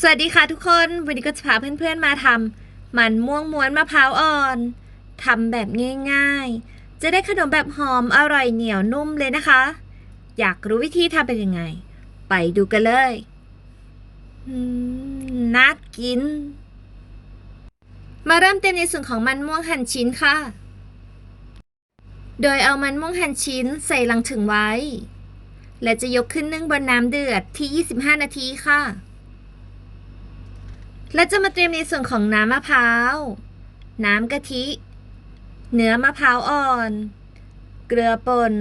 สวัสดีค่ะทุกคน วันนี้ก็จะพาเพื่อนๆมาทำมันม่วงม้วนมะพร้าวอ่อนทำแบบง่ายๆ จะได้ขนมแบบหอมอร่อยเหนียวนุ่มเลยนะคะ อยากรู้วิธีทำเป็นยังไง ไปดูกันเลยน่ากิน มาเริ่มเต็มในส่วนของมันม่วงหั่นชิ้นค่ะ โดยเอามันม่วงหั่นชิ้นใส่ลังถึงไว้ และจะยกขึ้นนึ่งบนน้ำเดือดที่ 25 นาทีค่ะ และจะมาเตรียมในส่วนของน้ำมะพร้าว น้ำกะทิ เนื้อมะพร้าวอ่อน เกลือป่น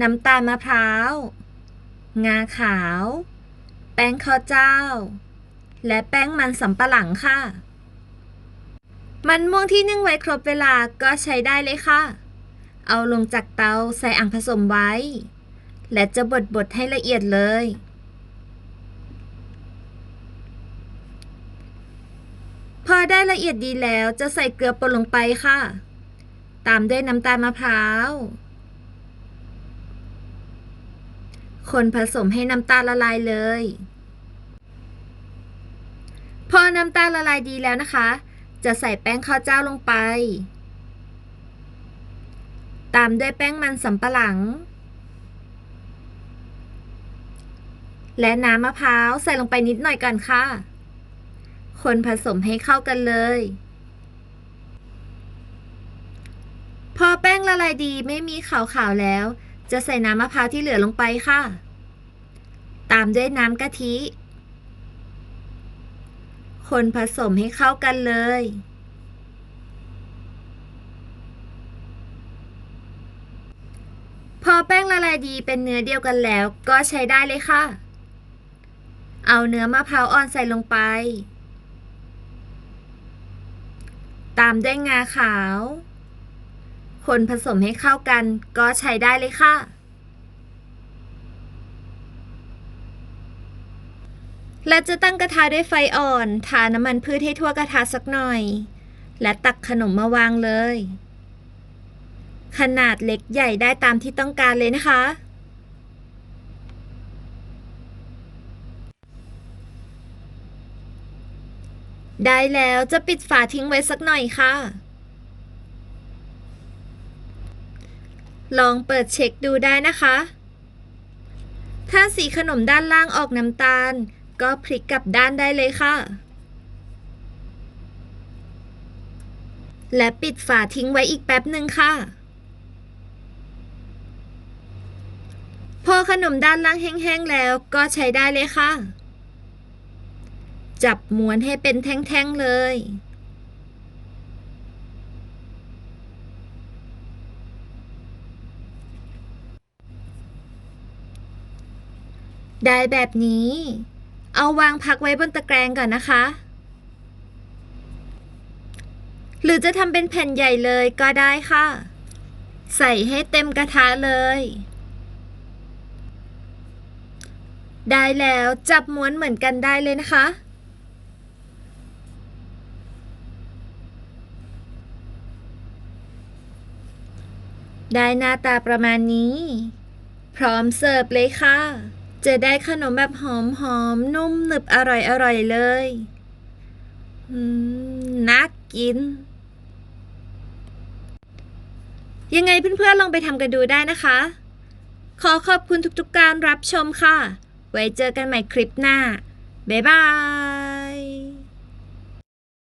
น้ำตาลมะพร้าว งาขาว แป้งข้าวเจ้า และแป้งมันสำปะหลังค่ะ มันม่วงที่นึ่งไว้ครบเวลาก็ใช้ได้เลยค่ะ เอาลงจากเตาใส่อ่างผสมไว้ และจะบดบดให้ละเอียดเลย อได้ละเอียดดีแล้วจะใส่เกลือป่นลงไปค่ะ ตามด้วยน้ำตาลมะพร้าว คนผสมให้น้ำตาลละลายเลย พอน้ำตาลละลายดีแล้วนะคะ จะใส่แป้งข้าวเจ้าลงไป ตามด้วยแป้งมันสำปะหลัง และน้ำมะพร้าวใส่ลงไปนิดหน่อยก่อนค่ะ คนผสมให้เข้ากันเลย พอแป้งละลายดีไม่มีขาวๆแล้ว จะใส่น้ำมะพร้าวที่เหลือลงไปค่ะ ตามด้วยน้ำกะทิ คนผสมให้เข้ากันเลยพอแป้งละลายดีเป็นเนื้อเดียวกันแล้วก็ใช้ได้เลยค่ะ เอาเนื้อมะพร้าวอ่อนใส่ลงไป ตามด้วยงาขาว คนผสมให้เข้ากันก็ใช้ได้เลยค่ะ และจะตั้งกระทะด้วยไฟอ่อน ทาน้ำมันพืชให้ทั่วกระทะสักหน่อย และตักขนมมาวางเลย ขนาดเล็กใหญ่ได้ตามที่ต้องการเลยนะคะ ได้แล้วจะปิดฝาทิ้งไว้สักหน่อยค่ะ ลองเปิดเช็คดูได้นะคะ ถ้าสีขนมด้านล่างออกน้ำตาล ก็พลิกกลับด้านได้เลยค่ะ และปิดฝาทิ้งไว้อีกแป๊บหนึ่งค่ะ พอขนมด้านล่างแห้งๆแล้วก็ใช้ได้เลยค่ะ จับม้วนให้เป็นแท่งๆเลย ได้แบบนี้ เอาวางพักไว้บนตะแกรงก่อนนะคะ หรือจะทำเป็นแผ่นใหญ่เลยก็ได้ค่ะ ใส่ให้เต็มกระทะเลยได้แล้วจับม้วนเหมือนกันได้เลยนะคะ ได้หน้าตาประมาณนี้ พร้อมเสิร์ฟเลยค่ะ จะได้ขนมแบบหอมหอมๆนุ่มหนึบอร่อยอร่อยเลยอน่ากิน ยังไงเพื่อนๆลองไปทำกันดูได้นะคะ ขอขอบคุณทุกๆการรับชมค่ะ ไว้เจอกันใหม่คลิปหน้า บ๊ายบาย